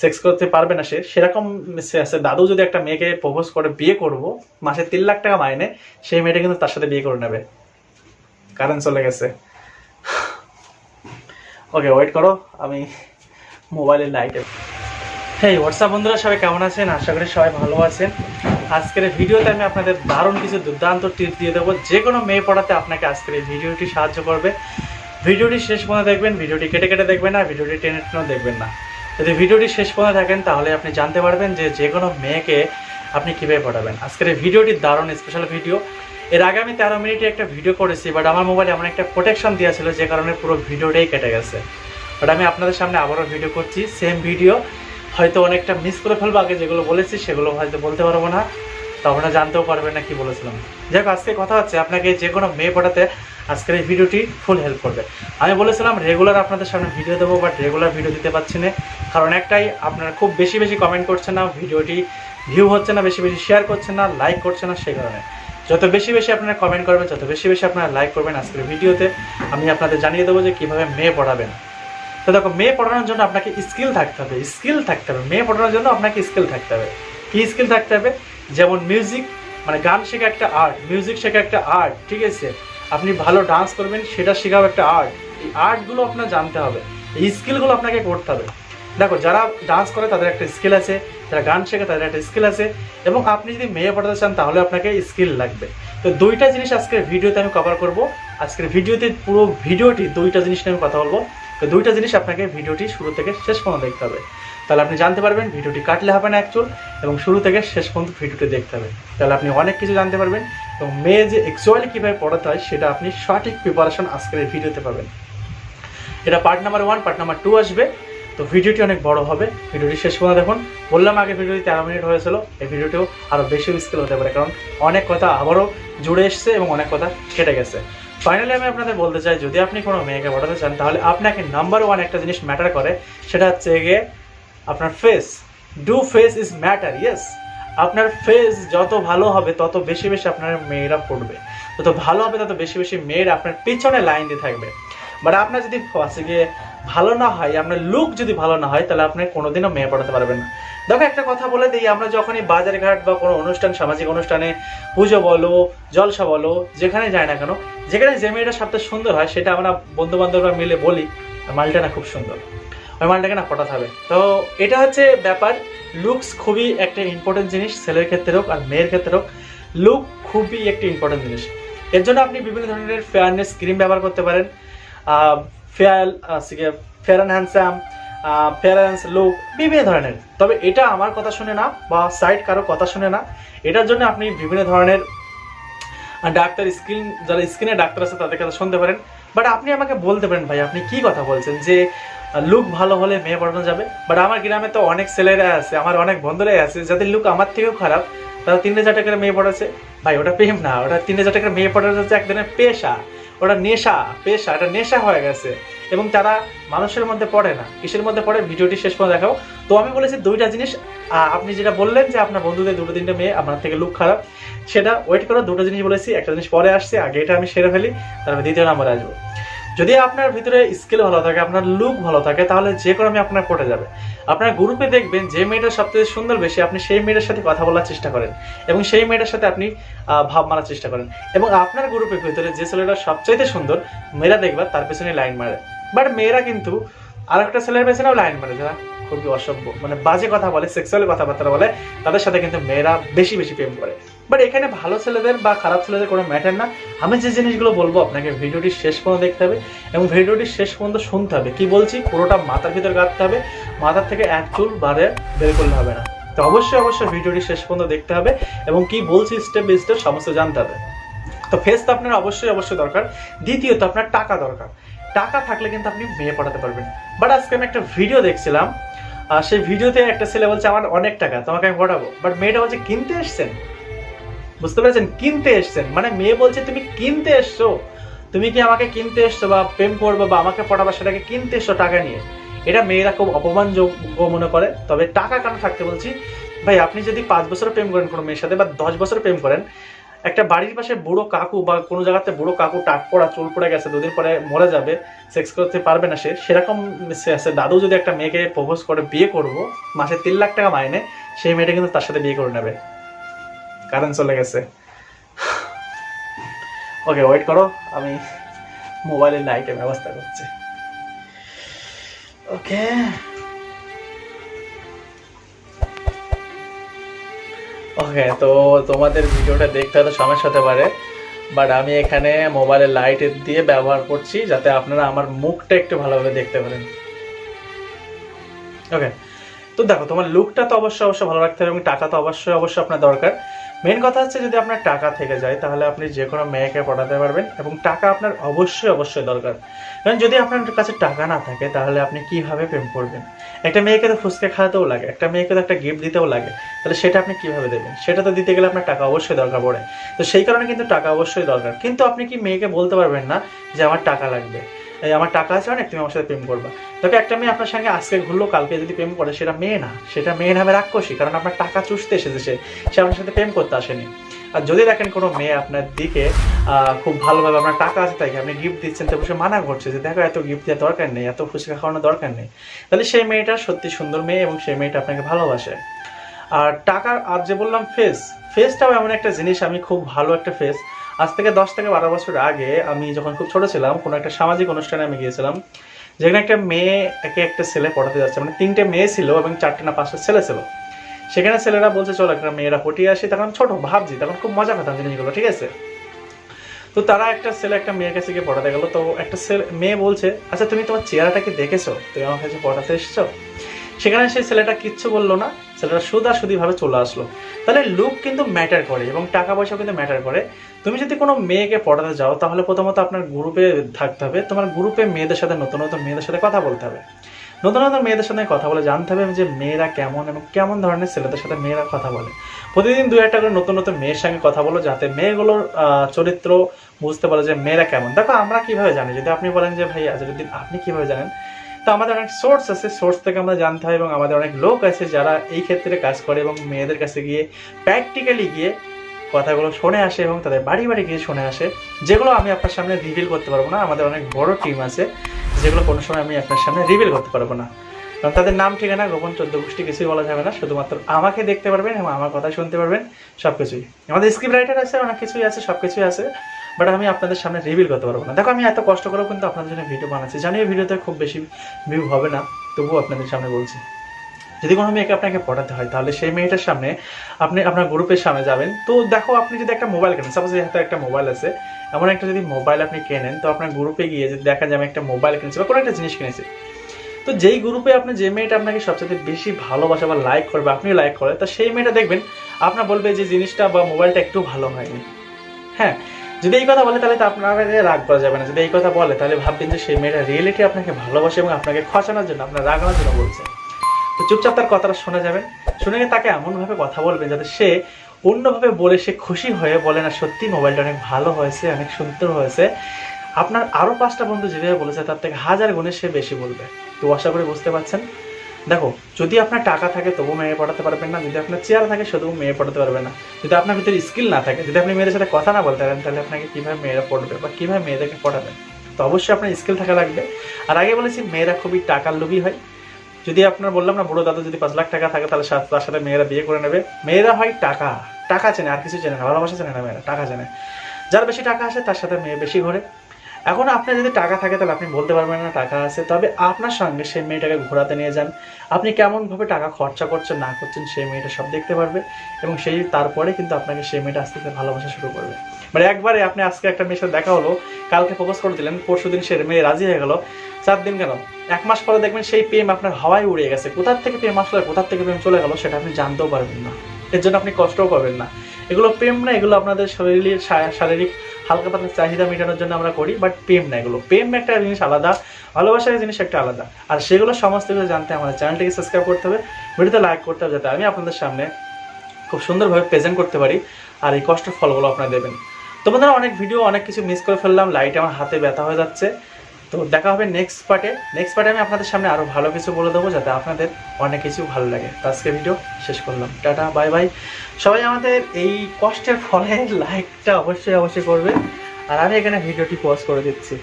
Sex করতে পারবে না সে, সেরকম দাদু যদি একটা মেয়েকে প্রপোজ করে বিয়ে করব, মাসে তিন লাখ টাকা মাইনে, সেই মেয়েটা কিন্তু তার সাথে বিয়ে করে নেবে। কারেন্ট চলে গেছে। ওকে ওয়েট করো, আমি মোবাইলের লাইটে হ্যাঁ হোয়াটসঅ্যাপ বন্ধুরা? সবাই কেমন আছেন? আশা করি সবাই ভালো আছেন। আজকের ভিডিওতে আমি আপনাদের দারুণ কিছু দুর্দান্ত টিপ দিয়ে দেবো। যে কোনো মেয়ে পড়াতে আপনাকে আজকের এই ভিডিওটি সাহায্য করবে। ভিডিওটি শেষ পর্যন্ত দেখবেন, ভিডিওটি কেটে কেটে দেখবেন না ভিডিওটি টেনে টেনেও দেখবেন না। যদি ভিডিওটি শেষ পর্যন্ত থাকেন তাহলে আপনি জানতে পারবেন যে যে কোনো মেয়েকে আপনি কীভাবে পড়াবেন আজকের এই ভিডিওটি দারুণ স্পেশাল ভিডিও এর আগে আমি তেরো মিনিটে একটা ভিডিও করেছি বাট আমার মোবাইলে এমন একটা প্রোটেকশন দেওয়া ছিল যে কারণে পুরো ভিডিওটাই কেটে গেছে। বাট আমি আপনাদের সামনে আবারও ভিডিও করছি সেম ভিডিও হয়তো অনেকটা মিস করে ফেলব আগে যেগুলো বলেছি, সেগুলো হয়তো বলতে পারব না। তো আপনারা জানতেও পারবেন না কি বলেছিলাম। যাই আজকে কথা হচ্ছে, আপনাকে যে কোনো মেয়ে পড়াতে আজকের এই ভিডিওটি ফুল হেল্প করবে। আমি বলেছিলাম রেগুলার আপনাদের সামনে ভিডিও দেবো বাট রেগুলার ভিডিও দিতে পারছি না। কারণ একটাই, আপনারা খুব বেশি বেশি কমেন্ট করছেন না, ভিডিওটি ভিউ হচ্ছে না, বেশি বেশি শেয়ার করছেন না লাইক করছেন না, সেই কারণে। যত বেশি বেশি আপনারা কমেন্ট করবেন, যত বেশি বেশি আপনারা লাইক করবেন আজকের ভিডিওতে আমি আপনাদের জানিয়ে দেবো যে কীভাবে মেয়ে পড়াবেন। তো দেখো, মেয়ে পড়ানোর জন্য আপনাকে স্কিল থাকতে হবে স্কিল থাকতে হবে। মেয়ে পড়ানোর জন্য আপনাকে স্কিল থাকতে হবে। কি স্কিল থাকতে হবে? যেমন মিউজিক মানে গান শেখা একটা আর্ট মিউজিক শেখা একটা আর্ট ঠিক আছে? আপনি ভালো ডান্স করবেন, সেটা শেখাও একটা আর্ট এই আর্টগুলো আপনার জানতে হবে। এই স্কিলগুলো আপনাকে করতে হবে। দেখো, যারা ডান্স করে, তাদের একটা স্কিল আছে। যারা গান শেখে, তাদের একটা স্কিল আছে। এবং আপনি যদি মেয়ে পড়াতে চান, তাহলে আপনাকে স্কিল লাগবে। তো দুইটা জিনিস আজকের ভিডিওতে আমি কভার করব। আজকের ভিডিওতে পুরো ভিডিওটি, দুইটা জিনিস নিয়ে আমি কথা বলব। তো দুইটা জিনিস আপনাকে ভিডিওটি শুরু থেকে শেষ পর্যন্ত দেখতে হবে। তাহলে আপনি জানতে পারবেন ভিডিওটি কাটলে হবে না অ্যাকচুয়াল এবং শুরু থেকে শেষ পর্যন্ত ভিডিওটি দেখতে হবে। তাহলে আপনি অনেক কিছু জানতে পারবেন, এবং মেয়ে যে অ্যাকচুয়ালি কীভাবে পড়াতে হয় সেটা আপনি সঠিক প্রিপারেশন আজকের এই ভিডিওতে পাবেন। এটা part number one part number two আসবে, তো ভিডিওটি অনেক বড় হবে। ভিডিওটি শেষ পর্যন্ত দেখুন। বললাম আগে ভিডিওটি তেরো মিনিট হয়েছিল এই ভিডিওটিও আরও বেশি স্কিল হতে পারে, কারণ অনেক কথা আবারও জুড়ে এসছে এবং অনেক কথা কেটে গেছে। ফাইনালি আমি আপনাদের বলতে চাই, যদি আপনি কোনো মেয়েকে পড়াতে চান, তাহলে আপনাকে নাম্বার ওয়ান একটা জিনিস ম্যাটার করে, সেটা হচ্ছে গিয়ে আপনার face do face is matter yes আপনার ফেস যত ভালো হবে, তত বেশি বেশি আপনার মেয়েরা পড়বে। যত ভালো হবে, তত বেশি বেশি মেয়েরা আপনার পিছনে লাইন দিয়ে থাকবে। বাট আপনার যদি ফার্স্টে গিয়ে ভালো না হয়, আপনার লুক যদি ভালো না হয়, তাহলে আপনি কোনোদিনও মেয়ে পড়াতে পারবেন না। দেখো, একটা কথা বলে দিই, আমরা যখনই বাজার ঘাট বা কোনো অনুষ্ঠান, সামাজিক অনুষ্ঠানে পুজো বলো, জলসা বলো যেখানে যায় না কেন, যেখানে যে মেয়েটা সবচেয়ে সুন্দর হয়, সেটা আমরা বন্ধু বান্ধবরা মিলে বলি, মালটা না খুব সুন্দর। ওই মালটাকে না পটাতে হবে। তো এটা হচ্ছে ব্যাপার। লুকস খুবই একটা ইম্পর্টেন্ট জিনিস, ছেলের ক্ষেত্রে হোক আর মেয়ের ক্ষেত্রে হোক। লুক খুবই একটা ইম্পর্টেন্ট জিনিস। এর জন্য আপনি বিভিন্ন ধরনের ফেয়ারনেস ক্রিম ব্যবহার করতে পারেন। Fair fair and handsome fairness look বিভিন্ন ধরনের। তবে এটা আমার কথা শুনে না বা সাইড কারও কথা শুনে না। এটার জন্য আপনি বিভিন্ন ধরনের ডাক্তার স্কিন যারা স্কিনে ডাক্তার আছে তাদের কথা শুনতে পারেন। বাট আপনি আমাকে বলতে পারেন ভাই, আপনি কি কথা বলছেন? যে লুক ভালো হলে মেয়ে পড়ানো যাবে। বাট আমার গ্রামে তো অনেক ছেলেরা আছে, আমার অনেক বন্ধুরাই আছে, যাদের লুক আমার থেকেও খারাপ, তারা তিন হাজার টাকার মেয়ে পড়াচ্ছে। ভাই, ওটা প্রেম না, ওটা তিন হাজার টাকার মেয়ে পড়ানো হচ্ছে এক ধরনের পেশা। ওটা নেশা, পেশা, এটা নেশা হয়ে গেছে। এবং তারা মানুষের মধ্যে পড়ে না, কিসের মধ্যে পড়ে? ভিডিওটি শেষ পর্যন্ত দেখাও। তো আমি বলেছি দুইটা জিনিস আপনি যেটা বললেন যে আপনার বন্ধুদের দুটো তিনটে মেয়ে, আপনার থেকে লুক খারাপ। সেটা ওয়েট করো, দুটো জিনিস বলেছি, একটা জিনিস পরে আসছে, আগে এটা আমি সেরে ফেলি, তারপর দ্বিতীয় নাম্বারে আসব। যদি আপনার ভিতরে স্কিল ভালো থাকে, আপনার লুক ভালো থাকে, তাহলে যে কোনো আমি আপনার পড়ে যাবে। আপনার গ্রুপে দেখবেন যে মেয়েটা সবথেকে সুন্দর, বেশি আপনি সেই মেয়েটার সাথে কথা বলার চেষ্টা করেন এবং সেই মেয়েটার সাথে আপনি ভাব মারার চেষ্টা করেন। এবং আপনার গ্রুপের ভিতরে যে ছেলেটা সবচাইতে সুন্দর, মেয়েরা দেখবা তার পেছনে লাইন মারে। বাট মেয়েরা কিন্তু আর একটা ছেলের পেছনেও লাইন মারে যারা খুবই অসভ্য। মানে বাজে কথা বলে সেক্সুয়াল কথাবার্তা বলে, তাদের সাথে কিন্তু মেয়েরা বেশি বেশি প্রেম করে। বাট এখানে ভালো ছেলেদের বা খারাপ ছেলেদের কোনো ম্যাটার না। আমি যে জিনিসগুলো বলব, আপনাকে ভিডিওটি শেষ পর্যন্ত দেখতে হবে এবং ভিডিওটি শেষ পর্যন্ত শুনতে হবে। কি বলছি? পুরোটা মাথার ভিতর গাঁথতে হবে। মাথার থেকে এক চুল বারে বের করলে হবে না। তো অবশ্যই অবশ্যই ভিডিওটি শেষ পর্যন্ত দেখতে হবে এবং কি বলছি স্টেপ বাই স্টেপ সমস্ত জানতে হবে। তো ফেস তো আপনার অবশ্যই অবশ্যই দরকার। দ্বিতীয়ত আপনার টাকা দরকার। টাকা থাকলে কিন্তু আপনি মেয়ে পড়াতে পারবেন। বাট আজকে আমি একটা ভিডিও দেখছিলাম, আর সেই ভিডিওতে একটা ছেলে বলছে, আমার অনেক টাকা, তোমাকে আমি পড়াবো। বাট মেয়েটা বলছে, কিনতে এসছেন? বুঝতে পেরেছেন? কিনতে এসছেন। মানে মেয়ে বলছে, তুমি কিনতে এসছো? তুমি কি আমাকে কিনতে এসছো বা প্রেম করব বা আমাকে পড়াবা সেটাকে কিনতে এসছো টাকা নিয়ে? এটা মেয়েরা খুব অপমানযোগ্য মনে করে। তবে টাকা কেন থাকতে বলছি? ভাই, আপনি যদি পাঁচ বছর প্রেম করেন কোনো মেয়ের সাথে বা দশ বছর প্রেম করেন একটা বাড়ির পাশে বুড়ো কাকু বা কোনো জায়গাতে বুড়ো কাকু টাক পড়া, চুল পড়ে গেছে, দুদিন পরে মরে যাবে সেক্স করতে পারবে না সে, সেরকম সে আছে। দাদু যদি একটা মেয়েকে প্রপোজ করে বিয়ে করব, মাসে তিন লাখ টাকা মাইনে, সেই মেয়েটা কিন্তু তার সাথে বিয়ে করে নেবে। কারেন্ট চলে গেছে। ওকে ওয়েট করো, আমি মোবাইলের লাইটের ব্যবস্থা করছি। ওকে ওকে তো তোমাদের ভিডিওটা দেখতে হয়তো সমস্যা হতে পারে বাট আমি এখানে মোবাইলের লাইট দিয়ে ব্যবহার করছি যাতে আপনারা আমার মুখটা একটু ভালোভাবে দেখতে পারেন। ওকে তো দেখো, তোমার লুকটা তো অবশ্যই অবশ্যই ভালো রাখতে হবে এবং টাকা তো অবশ্যই অবশ্যই আপনার দরকার। মেন কথা হচ্ছে যদি আপনার টাকা থেকে যায়, তাহলে আপনি যে কোনো মেয়েকে পড়াতে পারবেন এবং টাকা আপনার অবশ্যই অবশ্যই দরকার। কারণ যদি আপনার কাছে টাকা না থাকে, তাহলে আপনি কীভাবে প্রেম করবেন? একটা মেয়েকে তো ফুচকা খাওয়াতেও লাগে, একটা মেয়েকে তো একটা গিফট দিতেও লাগে। তাহলে সেটা আপনি কীভাবে দেবেন? সেটা তো দিতে গেলে আপনার টাকা অবশ্যই দরকার পড়ে। তো সেই কারণে কিন্তু টাকা অবশ্যই দরকার। কিন্তু আপনি কি মেয়েকে বলতে পারবেন না যে, আমার টাকা লাগবে আমার টাকা আছে অনেক, তুমি আমার সাথে প্রেম করবা। তবে একটা মেয়ে আপনার সঙ্গে আজকে ঘুরলো, কালকে যদি প্রেম করে, সেটা মেয়ে না, সেটা মেয়ে নামে রাক্ষসী, কারণ আপনার টাকা চুষতে এসেছে সে। সে আপনার সাথে প্রেম করতে আসেনি। আর যদি দেখেন কোনো মেয়ে আপনার দিকে খুব ভালোভাবে আপনার টাকা আছে তাই আপনি গিফট দিচ্ছেন, তবে সে মানা করছে যে, দেখো, এত গিফট দেওয়ার দরকার নেই, এত ফুচকা খাওয়ানোর দরকার নেই। তাহলে সেই মেয়েটা সত্যি সুন্দর মেয়ে এবং সেই মেয়েটা আপনাকে ভালোবাসে। আর টাকার, আর যে বললাম ফেস ফেসটাও এমন একটা জিনিস, আমি খুব ভালো একটা ফেস আজ থেকে দশ থেকে বারো বছর আগে আমি যখন খুব ছোট ছিলাম, কোনো একটা সামাজিক অনুষ্ঠানে আমি গিয়েছিলাম, যেখানে একটা মেয়ে একে একটা ছেলে পড়াতে যাচ্ছে। মানে তিনটে মেয়ে ছিল এবং চারটে না পাঁচটা ছেলে ছিল। সেখানে ছেলেরা বলছে, চলো একটা মেয়েরা পটিয়ে আসি। তখন ছোট, ভাবছি, তখন খুব মজা পেতাম জিনিসগুলো, ঠিক আছে? তো তারা একটা ছেলে একটা মেয়ের কাছে গিয়ে পড়াতে গেলো। তো একটা ছেলে, মেয়ে বলছে আচ্ছা তুমি তোমার চেহারাটাকে দেখেছ? তুমি আমার কাছে পড়াতে এসেছ? সেখানে সেই ছেলেটা কিচ্ছু বলল না। ছেলেটা সুদাসুদি ভাবে চলে আসলো। তাহলে লুক কিন্তু ম্যাটার করে এবং টাকা পয়সা কিন্তু ম্যাটার করে। তুমি যদি কোনো মেয়েকে পড়াতে যাও, তাহলে প্রথমত আপনার গ্রুপে থাকতে হবে। তোমার গ্রুপে মেয়েদের সাথে, নতুন নতুন মেয়েদের সাথে কথা বলতে হবে। নতুন নতুন মেয়েদের সাথে কথা বলে জানতে হবে যে মেয়েরা কেমন এবং কেমন ধরনের ছেলেদের সাথে মেয়েরা কথা বলে। প্রতিদিন দু একটা করে নতুন নতুন মেয়ের সঙ্গে কথা বলো, যাতে মেয়েগুলোর চরিত্র বুঝতে পারে যে মেয়েরা কেমন। দেখো, আমরা কীভাবে জানি? যদি আপনি বলেন যে, ভাই আজরুদ্দিন আপনি কীভাবে জানেন? তো আমাদের অনেক সোর্স আছে সোর্স থেকে আমরা জানতে হয় এবং আমাদের অনেক লোক আছে যারা এই ক্ষেত্রে কাজ করে এবং মেয়েদের কাছে গিয়ে প্র্যাকটিক্যালি গিয়ে কথাগুলো শুনে আসে এবং তাদের বাড়ি বাড়ি গিয়ে শুনে আসে। যেগুলো আমি আপনার সামনে রিভিল করতে পারব না, আমাদের অনেক বড় টিম আছে, যেগুলো কোনো সময় আমি আপনার সামনে রিভিল করতে পারব না। কারণ তাদের নাম ঠিকানা, গোপন চোদ্দ গোষ্ঠী কিছুই বলা যাবে না, শুধুমাত্র আমাকে দেখতে পারবেন এবং আমার কথা শুনতে পারবেন সব কিছুই আমাদের স্ক্রিপ্ট রাইটার আছে, অনেক কিছুই আছে সব কিছুই আছে। বাট আমি আপনাদের সামনে রিভিল করতে পারব না। দেখো, আমি এত কষ্ট করেও কিন্তু আপনাদের জন্য ভিডিও বানাচ্ছি। জানি এই ভিডিওতে খুব বেশি ভিউ হবে না, তবুও আপনাদের সামনে বলছি। যদি কোনো মেয়েকে আপনাকে পড়াতে হয়, তাহলে সেই মেয়েটার সামনে আপনি আপনার গ্রুপের সামনে যাবেন। তো দেখো, আপনি যদি একটা মোবাইল কেনেন সাপোজ হাতে একটা মোবাইল আছে, এমন একটা যদি মোবাইল আপনি কেনেন, তো আপনার গ্রুপে গিয়ে যদি দেখা যায়, আমি একটা মোবাইল কিনেছি বা কোনো একটা জিনিস কিনেছি। তো যেই গ্রুপে আপনি, যে মেয়েটা আপনাকে সবচেয়ে বেশি ভালোবাসা বা লাইক করবে আপনি লাইক করে, তো সেই মেয়েটা দেখবেন, আপনার বলবে যে জিনিসটা বা মোবাইলটা একটু ভালো হয়নি। হ্যাঁ যদি এই কথা বলে, তাহলে তো আপনার রাগ করা যাবে না। যদি এই কথা বলে, তাহলে ভাববেন যে সেই মেয়েটা রিয়েলিটি আপনাকে ভালোবাসে এবং আপনাকে খসানোর জন্য, আপনার রাগানোর জন্য বলছে। তো চুপচাপ তার কথাটা শোনা যাবেন শুনে তাকে এমনভাবে কথা বলবেন যাতে সে অন্যভাবে বলে সে খুশি হয়ে বলে, না, সত্যি মোবাইলটা অনেক ভালো হয়েছে, অনেক সুন্দর হয়েছে। আপনার আরও পাঁচটা বন্ধু যেভাবে বলেছে, তার থেকে হাজার গুণে সে বেশি বলবে। তো আশা করি বুঝতে পারছেন। দেখো, যদি আপনার টাকা থাকে তবু মেয়ে পড়াতে পারবেন না, যদি আপনার চেয়ার থাকে শুধু মেয়ে পড়াতে পারবেন না। যদি আপনার ভিতরে স্কিল না থাকে, যদি আপনি মেয়েদের সাথে কথা না বলতে পারেন, তাহলে আপনাকে কীভাবে মেয়েরা পড়বে বা কীভাবে মেয়েদেরকে পড়াবেন তো অবশ্যই আপনার স্কিল থাকা লাগবে। আর আগে বলেছি, মেয়েরা খুবই টাকার লোভী হয়। যদি আপনার বললাম না, বুড়ো দাদা যদি পাঁচ লাখ টাকা থাকে, তাহলে তার সাথে মেয়েরা বিয়ে করে নেবে। মেয়েরা হয় টাকা। টাকা চেনে, আর কিছু চেনে না, ভালোবাসা চেনে না মেয়েরা, টাকা চেনে। যার বেশি টাকা আসে, তার সাথে মেয়ে বেশি ঘোরে। এখন আপনার যদি টাকা থাকে তাহলে আপনি বলতে পারবেন না টাকা আছে। তবে আপনার সঙ্গে সেই মেয়েটাকে ঘোরাতে নিয়ে যান। আপনি কেমনভাবে টাকা খরচা করছেন, না করছেন, সেই মেয়েটা সব দেখতে পারবে এবং সেই তারপরে কিন্তু আপনাকে সেই মেয়েটা আস্তে আস্তে ভালোবাসা শুরু করবে। মানে একবারে আপনি আজকে একটা মেয়ের সাথে দেখা হলো, কালকে প্রপোজ করে দিলেন, পরশু দিন সে মেয়ে রাজি হয়ে গেল, চার দিন কেন এক মাস পরে দেখবেন সেই প্রেম আপনার হাওয়ায় উড়ে গেছে। কোথার থেকে প্রেম আসলে, কোথার থেকে প্রেম চলে গেল সেটা আপনি জানতেও পারবেন না। এর জন্য আপনি কষ্টও পাবেন না। এগুলো প্রেম না, এগুলো আপনাদের শরীরের শারীরিক হালকা পাতলা চাহিদা মেটানোর জন্য আমরা করি বাট প্রেম না এগুলো। প্রেম একটা জিনিস আলাদা, ভালোবাসার জিনিস একটা আলাদা। আর সেগুলো সমস্ত কিছু জানতে আমাদের চ্যানেলটিকে সাবস্ক্রাইব করতে হবে, ভিডিওতে লাইক করতে হবে, যাতে আমি আপনাদের সামনে খুব সুন্দরভাবে প্রেজেন্ট করতে পারি, আর এই কষ্টের ফলগুলো আপনারা দেবেন। তোমাদের অনেক ভিডিও অনেক কিছু মিস করে ফেললাম লাইট আমার হাতে ব্যথা হয়ে যাচ্ছে। তো দেখা হবে নেক্সট পার্টে নেক্সট পার্টে আমি আপনাদের সামনে আরও ভালো কিছু বলে দেবো যাতে আপনাদের অনেক কিছু ভালো লাগে। তো আজকে ভিডিও শেষ করলাম। টাটা বাই বাই সবাই আমাদের এই কষ্টের ফলে লাইকটা অবশ্যই অবশ্যই করবে আর আমি এখানে ভিডিওটি পজ করে দিচ্ছি।